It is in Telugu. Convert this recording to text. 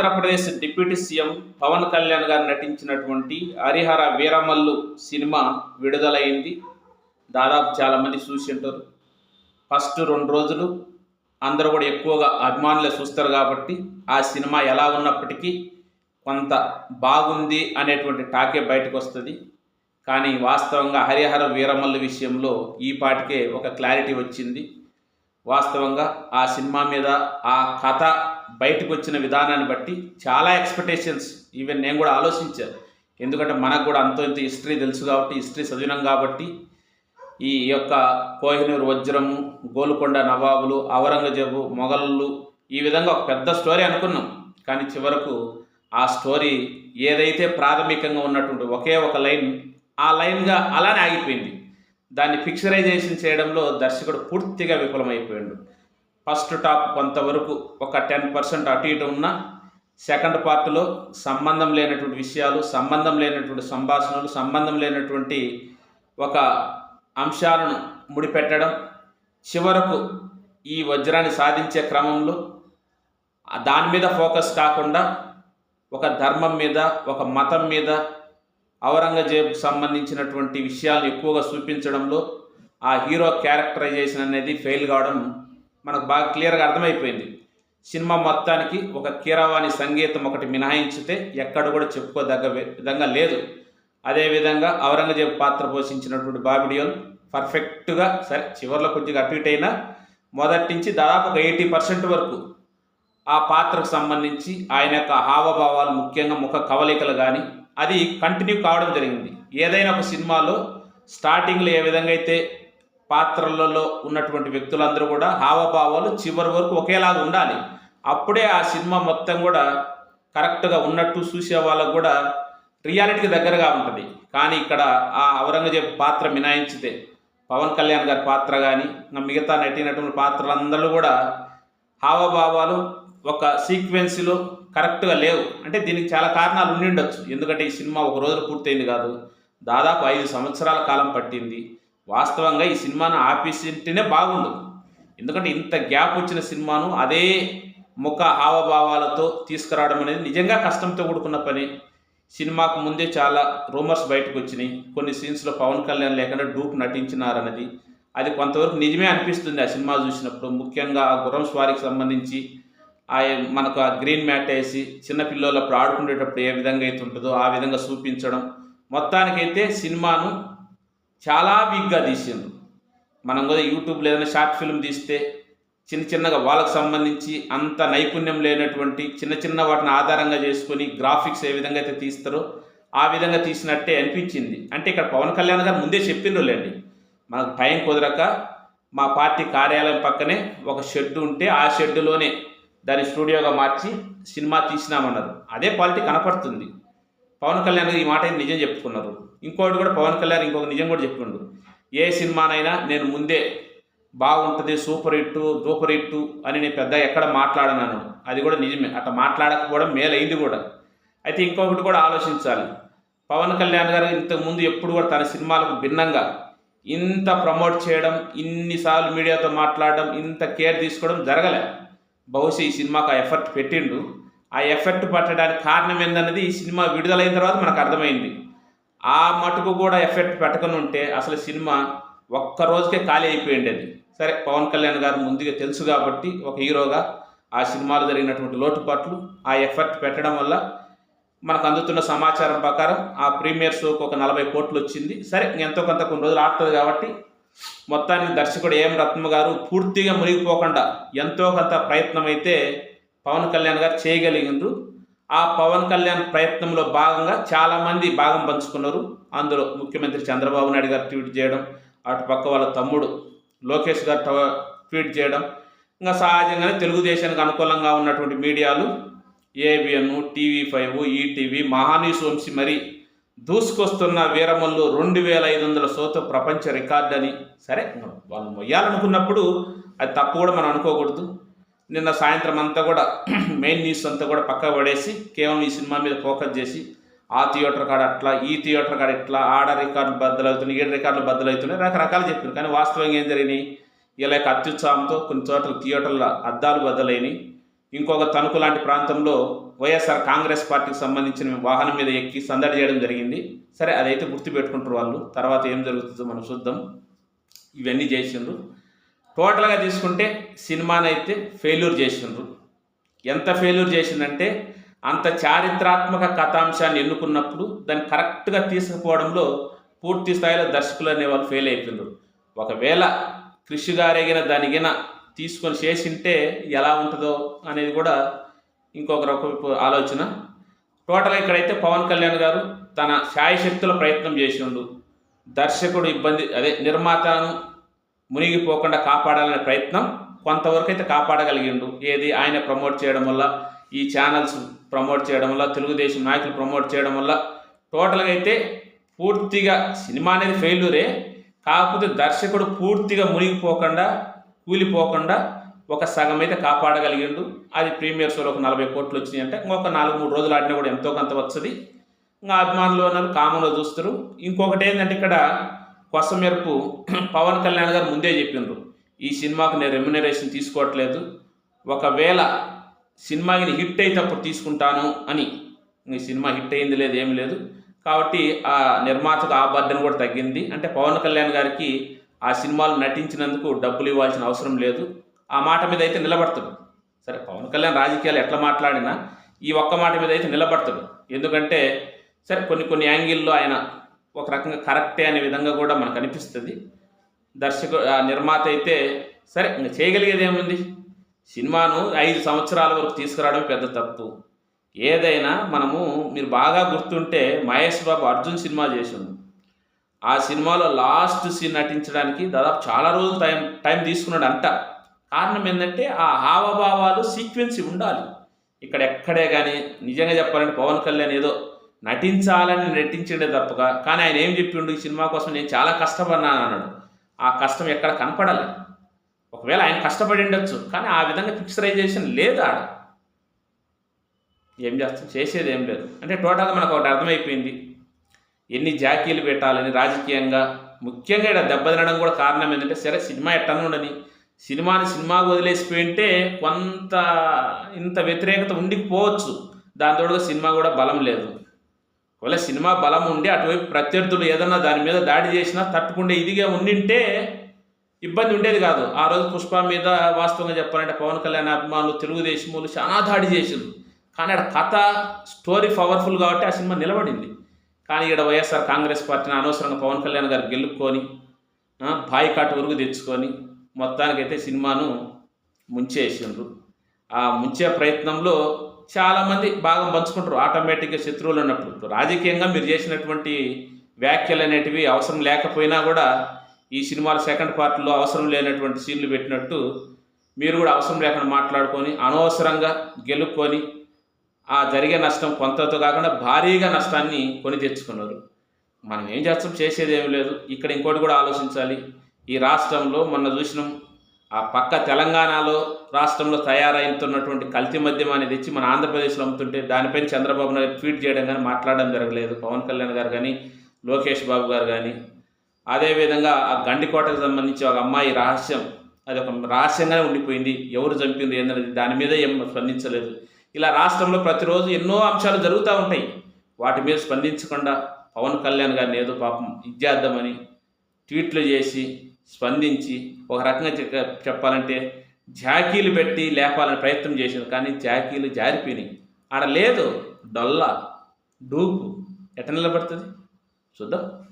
ఆంధ్రప్రదేశ్ డిప్యూటీ సీఎం పవన్ కళ్యాణ్ గారు నటించినటువంటి హరిహర వీరమల్లు సినిమా విడుదలైంది. దాదాపు చాలామంది చూసి ఉంటారు. ఫస్ట్ రెండు రోజులు అందరూ కూడా ఎక్కువగా అభిమానులే చూస్తారు కాబట్టి ఆ సినిమా ఎలా ఉన్నప్పటికీ కొంత బాగుంది అనేటువంటి టాకే బయటకు వస్తుంది. కానీ వాస్తవంగా హరిహర వీరమల్లు విషయంలో ఈ పాటికే ఒక క్లారిటీ వచ్చింది. వాస్తవంగా ఆ సినిమా మీద ఆ కథ బయటకు వచ్చిన విధానాన్ని బట్టి చాలా ఎక్స్పెక్టేషన్స్ ఈవెన్ నేను కూడా ఆలోచించాను. ఎందుకంటే మనకు కూడా అంతో ఇంత హిస్టరీ తెలుసు కాబట్టి హిస్టరీ చదివినాం కాబట్టి ఈ యొక్క కోహినూరు వజ్రము గోల్కొండ నవాబులు ఔరంగజేబు మొఘలు ఈ విధంగా ఒక పెద్ద స్టోరీ అనుకున్నాం. కానీ చివరకు ఆ స్టోరీ ఏదైతే ప్రాథమికంగా ఉన్నటువంటి ఒకే ఒక లైన్ ఆ లైన్గా అలానే ఆగిపోయింది. దాన్ని పిక్చరైజేషన్ చేయడంలో దర్శకుడు పూర్తిగా విఫలమైపోయాడు. ఫస్ట్ టాప్ కొంతవరకు ఒక టెన్ పర్సెంట్ అటు ఇటు ఉన్న సెకండ్ పార్ట్లో సంబంధం లేనటువంటి విషయాలు సంబంధం లేనటువంటి సంభాషణలు సంబంధం లేనటువంటి ఒక అంశాలను ముడిపెట్టడం చివరకు ఈ వజ్రాన్ని సాధించే క్రమంలో దాని మీద ఫోకస్ కాకుండా ఒక ధర్మం మీద ఒక మతం మీద ఔరంగజేబు సంబంధించినటువంటి విషయాలను ఎక్కువగా చూపించడంలో ఆ హీరో క్యారెక్టరైజేషన్ అనేది ఫెయిల్ కావడం మనకు బాగా క్లియర్గా అర్థమైపోయింది. సినిమా మొత్తానికి ఒక కీరవాణి సంగీతం ఒకటి మినహాయించితే ఎక్కడ కూడా చెప్పుకోదగ్గ విధంగా లేదు. అదేవిధంగా ఔరంగజేబు పాత్ర పోషించినటువంటి బాబిడియోల్ పర్ఫెక్ట్గా సరే చివరిలో కొద్దిగా అటు ఇటు అయినా మొదటి నుంచి దాదాపు ఒక ఎయిటీ పర్సెంట్ వరకు ఆ పాత్రకు సంబంధించి ఆయన యొక్క హావభావాలు ముఖ్యంగా ముఖ కవలికలు కానీ అది కంటిన్యూ కావడం జరిగింది. ఏదైనా ఒక సినిమాలో స్టార్టింగ్లో ఏ విధంగా అయితే పాత్రలలో ఉన్నటువంటి వ్యక్తులందరూ కూడా హావభావాలు చివరి వరకు ఒకేలాగా ఉండాలి. అప్పుడే ఆ సినిమా మొత్తం కూడా కరెక్ట్గా ఉన్నట్టు చూసే వాళ్ళకు కూడా రియాలిటీకి దగ్గరగా ఉంటుంది. కానీ ఇక్కడ ఆ ఔరంగజేబు పాత్ర మినాయించితే పవన్ కళ్యాణ్ గారి పాత్ర కానీ మిగతా నటినటువంటి పాత్రలందరూ కూడా హావభావాలు ఒక సీక్వెన్స్లో కరెక్ట్గా లేవు. అంటే దీనికి చాలా కారణాలు ఉండి ఉండొచ్చు. ఎందుకంటే ఈ సినిమా ఒక రోజు పూర్తయింది కాదు. దాదాపు ఐదు సంవత్సరాల కాలం పట్టింది. వాస్తవంగా ఈ సినిమాను ఆపేసింటేనే బాగుండు. ఎందుకంటే ఇంత గ్యాప్ వచ్చిన సినిమాను అదే ముఖ హావభావాలతో తీసుకురావడం అనేది నిజంగా కష్టంతో కూడుకున్న పని. సినిమాకు ముందే చాలా రూమర్స్ బయటకు వచ్చినాయి. కొన్ని సీన్స్లో పవన్ కళ్యాణ్ లేకుండా డూప్ నటించినారన్నది. అది కొంతవరకు నిజమే అనిపిస్తుంది ఆ సినిమా చూసినప్పుడు. ముఖ్యంగా ఆ గుర్రం స్వారీకి సంబంధించి ఆ మనకు ఆ గ్రీన్ మ్యాట్ వేసి చిన్న ఆడుకునేటప్పుడు ఏ విధంగా అయితే ఉంటుందో ఆ విధంగా చూపించడం. మొత్తానికైతే సినిమాను చాలా వీక్గా తీసిండ్రు. మనం కూడా యూట్యూబ్లో ఏదైనా షార్ట్ ఫిల్మ్ తీస్తే చిన్న చిన్నగా వాళ్ళకు సంబంధించి అంత నైపుణ్యం లేనటువంటి చిన్న చిన్న వాటిని ఆధారంగా చేసుకొని గ్రాఫిక్స్ ఏ విధంగా అయితే తీస్తారో ఆ విధంగా తీసినట్టే అనిపించింది. అంటే ఇక్కడ పవన్ కళ్యాణ్ గారు ముందే చెప్పిండ్రులేండి మనకు టైం కుదరక మా పార్టీ కార్యాలయం పక్కనే ఒక షెడ్ ఉంటే ఆ షెడ్డులోనే దాన్ని స్టూడియోగా మార్చి సినిమా తీసినామన్నారు. అదే క్వాలిటీ కనపడుతుంది. పవన్ కళ్యాణ్ గారు ఈ మాట నిజం చెప్పుకున్నారు. ఇంకోటి కూడా పవన్ కళ్యాణ్ ఇంకొక నిజం కూడా చెప్పిండు. ఏ సినిమానైనా నేను ముందే బాగుంటుంది సూపర్ హిట్ సూపర్ హిట్ అని నేను పెద్ద ఎక్కడ మాట్లాడనాను. అది కూడా నిజమే. అట్లా మాట్లాడకపోవడం మేలైంది కూడా. అయితే ఇంకొకటి కూడా ఆలోచించాలి. పవన్ కళ్యాణ్ గారు ఇంతకుముందు ఎప్పుడు కూడా తన సినిమాలకు భిన్నంగా ఇంత ప్రమోట్ చేయడం ఇన్నిసార్లు మీడియాతో మాట్లాడడం ఇంత కేర్ తీసుకోవడం జరగలే. బహుశా ఈ సినిమాకు ఆ ఎఫర్ట్ పెట్టిండు. ఆ ఎఫెక్ట్ పట్టడానికి కారణం ఏందన్నది ఈ సినిమా విడుదలైన తర్వాత మనకు అర్థమైంది. ఆ మటుకు కూడా ఎఫెక్ట్ పెట్టకుండా ఉంటే అసలు సినిమా ఒక్క రోజుకే ఖాళీ అయిపోయింది అది సరే పవన్ కళ్యాణ్ గారు ముందుగా తెలుసు కాబట్టి ఒక హీరోగా ఆ సినిమాలో జరిగినటువంటి లోటుపాట్లు ఆ ఎఫెక్ట్ పెట్టడం వల్ల మనకు అందుతున్న సమాచారం ప్రకారం ఆ ప్రీమియర్ షోకు ఒక నలభై కోట్లు వచ్చింది. సరే ఎంతో కొంత కొన్ని రోజులు ఆడుతుంది కాబట్టి మొత్తానికి దర్శకుడు ఏం రత్న గారు పూర్తిగా మునిగిపోకుండా ఎంతో కొంత ప్రయత్నం అయితే పవన్ కళ్యాణ్ గారు చేయగలిగిండ్రు. ఆ పవన్ కళ్యాణ్ ప్రయత్నంలో భాగంగా చాలామంది భాగం పంచుకున్నారు. అందులో ముఖ్యమంత్రి చంద్రబాబు నాయుడు గారు ట్వీట్ చేయడం అటు పక్క వాళ్ళ తమ్ముడు లోకేష్ గారు ట్వీట్ చేయడం. ఇంకా సహజంగానే తెలుగుదేశానికి అనుకూలంగా ఉన్నటువంటి మీడియాలు ఏబిఎన్ టీవీ ఫైవ్ ఈటీవీ మహానీస్ వంశీ మరి దూసుకొస్తున్న వీరమల్లు రెండు వేల ఐదు వందల సోతో ప్రపంచ రికార్డ్ అని సరే వాళ్ళు మొయ్యాలనుకున్నప్పుడు అది తప్పు కూడా మనం అనుకోకూడదు. నిన్న సాయంత్రం అంతా కూడా మెయిన్ న్యూస్ అంతా కూడా పక్క పడేసి కేవలం ఈ సినిమా మీద ఫోకస్ చేసి ఆ థియేటర్ కాడ అట్లా ఈ థియేటర్ కాడ ఇట్లా ఆడ రికార్డులు బద్దలవుతున్నాయి ఏడు రికార్డులు బద్దలవుతున్నాయి రకరకాలు చెప్పారు. కానీ వాస్తవంగా ఏం జరిగినాయి? ఇలా అత్యుత్సాహంతో కొన్ని చోట్ల థియేటర్ల అద్దాలు బద్దలైనవి ఇంకొక తణుకు లాంటి ప్రాంతంలో వైఎస్ఆర్ కాంగ్రెస్ పార్టీకి సంబంధించిన వాహనం మీద ఎక్కి సందడి చేయడం జరిగింది. సరే అదైతే గుర్తుపెట్టుకుంటారు వాళ్ళు. తర్వాత ఏం జరుగుతుందో మనం చూద్దాం. ఇవన్నీ చేసిండ్రు టోటల్గా తీసుకుంటే సినిమానైతే ఫెయిల్యూర్ చేసిండ్రు. ఎంత ఫెయిల్యూర్ చేసిందంటే అంత చారిత్రాత్మక కథాంశాన్ని ఎన్నుకున్నప్పుడు దాన్ని కరెక్ట్గా తీసుకుపోవడంలో పూర్తి స్థాయిలో దర్శకులు అనేవాళ్ళు ఫెయిల్ అయిపోయినారు ఒకవేళ కృషి గారేగిన దానిగిన తీసుకొని చేసింటే ఎలా ఉంటుందో అనేది కూడా ఇంకొక రకం ఆలోచన. టోటల్గా ఇక్కడైతే పవన్ కళ్యాణ్ గారు తన శాయశక్తుల ప్రయత్నం చేసిండు. దర్శకుడు ఇబ్బంది అదే నిర్మాతను మునిగిపోకుండా కాపాడాలనే ప్రయత్నం కొంతవరకు అయితే కాపాడగలిగిండు. ఏది ఆయన ప్రమోట్ చేయడం వల్ల ఈ ఛానల్స్ ప్రమోట్ చేయడం వల్ల తెలుగుదేశం నాయకులు ప్రమోట్ చేయడం వల్ల టోటల్గా అయితే పూర్తిగా సినిమా అనేది ఫెయిల్యూరే కాకపోతే దర్శకుడు పూర్తిగా మునిగిపోకుండా కూలిపోకుండా ఒక సగం అయితే కాపాడగలిగిండు. అది ప్రీమియర్ షోలో ఒక నలభై కోట్లు వచ్చినాయి అంటే ఇంకొక నాలుగు మూడు రోజులు ఆడినా కూడా ఎంతో కొంత వస్తుంది. ఇంకా అభిమానులు అన్నారు కామన్లో చూస్తారు ఇంకొకటి ఏంటంటే ఇక్కడ కొస మేరకు పవన్ కళ్యాణ్ గారు ముందే చెప్పిండ్రు ఈ సినిమాకు నేను రెమ్యునరేషన్ తీసుకోవట్లేదు ఒకవేళ సినిమాకి హిట్ అయితే అప్పుడు తీసుకుంటాను అని. ఈ సినిమా హిట్ అయింది లేదు ఏమి లేదు. కాబట్టి ఆ నిర్మాతకు ఆ బర్డెన్ కూడా తగ్గింది. అంటే పవన్ కళ్యాణ్ గారికి ఆ సినిమాలు నటించినందుకు డబ్బులు ఇవ్వాల్సిన అవసరం లేదు. ఆ మాట మీద అయితే నిలబడతాడు. సరే పవన్ కళ్యాణ్ రాజకీయాలు ఎట్లా మాట్లాడినా ఈ ఒక్క మాట మీద అయితే నిలబడతాడు. ఎందుకంటే సరే కొన్ని కొన్ని యాంగిల్లో ఆయన ఒక రకంగా కరెక్టే అనే విధంగా కూడా మనకు అనిపిస్తుంది. దర్శకు ఆ నిర్మాత అయితే సరే ఇంకా చేయగలిగేది ఏముంది సినిమాను ఐదు సంవత్సరాల వరకు తీసుకురావడం పెద్ద తప్పు. ఏదైనా మనము మీరు బాగా గుర్తుంటే మహేష్ బాబు అర్జున్ సినిమా చేసిండు ఆ సినిమాలో లాస్ట్ సీన్ నటించడానికి దాదాపు చాలా రోజులు టైం టైం తీసుకున్నాడు అంట. కారణం ఏంటంటే ఆ హావభావాలు సీక్వెన్సీ ఉండాలి. ఇక్కడ ఎక్కడే కానీ నిజంగా చెప్పాలంటే పవన్ కళ్యాణ్ ఏదో నటించాలని నటించడే తప్పగా కానీ ఆయన ఏం చెప్పిండు ఈ సినిమా కోసం నేను చాలా కష్టపడినాను అన్నాడు. ఆ కష్టం ఎక్కడ కనపడాలి. ఒకవేళ ఆయన కష్టపడి ఉండొచ్చు కానీ ఆ విధంగా పిక్చరైజేషన్ లేదు ఆడ. ఏం చేస్తాం? చేసేది ఏం లేదు. అంటే టోటల్గా మనకు ఒకటి అర్థమైపోయింది. ఎన్ని జాకీలు పెట్టాలని రాజకీయంగా. ముఖ్యంగా ఇక్కడ దెబ్బతినడం కూడా కారణం ఏంటంటే సరే సినిమా ఎట్టను ఉండని సినిమాని సినిమాకు వదిలేసిపోయింటే కొంత ఇంత వ్యతిరేకత ఉండిపోవచ్చు. దాంతో సినిమా కూడా బలం లేదు. ఒకవేళ సినిమా బలం ఉండి అటువైపు ప్రత్యర్థులు ఏదన్నా దాని మీద దాడి చేసినా తట్టుకుండే ఇదిగా ఉండింటే ఇబ్బంది ఉండేది కాదు. ఆ రోజు పుష్ప మీద వాస్తవంగా చెప్పాలంటే పవన్ కళ్యాణ్ అభిమానులు తెలుగుదేశములు చాలా దాడి చేసింది కానీ ఆడ కథ స్టోరీ పవర్ఫుల్ కాబట్టి ఆ సినిమా నిలబడింది. కానీ ఇక్కడ వైఎస్ఆర్ కాంగ్రెస్ పార్టీని అనవసరంగా పవన్ కళ్యాణ్ గారు గెలుపుకొని బాయికాట్ వరకు తెచ్చుకొని మొత్తానికైతే సినిమాను ముంచేసిండ్రు. ఆ ముంచే ప్రయత్నంలో చాలామంది బాగా పంచుకుంటారు ఆటోమేటిక్గా శత్రువులు ఉన్నప్పుడు రాజకీయంగా మీరు చేసినటువంటి వ్యాఖ్యలు అనేటివి అవసరం లేకపోయినా కూడా ఈ సినిమాల సెకండ్ పార్ట్లో అవసరం లేనటువంటి సీన్లు పెట్టినట్టు మీరు కూడా అవసరం లేకుండా మాట్లాడుకొని అనవసరంగా గెలుక్కొని ఆ జరిగే నష్టం కొంతతో కాకుండా భారీగా నష్టాన్ని కొని తెచ్చుకున్నారు. మనం ఏం చేస్తాం? చేసేది ఏమి లేదు. ఇక్కడ ఇంకోటి కూడా ఆలోచించాలి. ఈ రాష్ట్రంలో మొన్న చూసినాం ఆ పక్క తెలంగాణలో రాష్ట్రంలో తయారైతున్నటువంటి కల్తీ మద్యం అనేది తెచ్చి మన ఆంధ్రప్రదేశ్లో అమ్ముతుంటే దానిపైన చంద్రబాబు నాయుడు ట్వీట్ చేయడం కానీ మాట్లాడడం జరగలేదు. పవన్ కళ్యాణ్ గారు కానీ లోకేష్ బాబు గారు కానీ. అదేవిధంగా ఆ గండికోటకు సంబంధించి ఒక అమ్మాయి రహస్యం అది ఒక రహస్యంగానే ఉండిపోయింది. ఎవరు చంపింది ఏందనేది దాని మీద ఏం స్పందించలేదు. ఇలా రాష్ట్రంలో ప్రతిరోజు ఎన్నో అంశాలు జరుగుతూ ఉంటాయి. వాటి మీద స్పందించకుండా పవన్ కళ్యాణ్ గారిని ఏదో పాపం ఇచ్చేద్దామని ట్వీట్లు చేసి స్పందించి ఒక రకంగా చెప్పాలంటే జాకీలు పెట్టి లేపాలని ప్రయత్నం చేసింది కానీ జాకీలు జారిపోయినాయి. ఆడ లేదు. డొల్ల డూపు. ఎట్ట నిలబడుతుంది? చూద్దాం.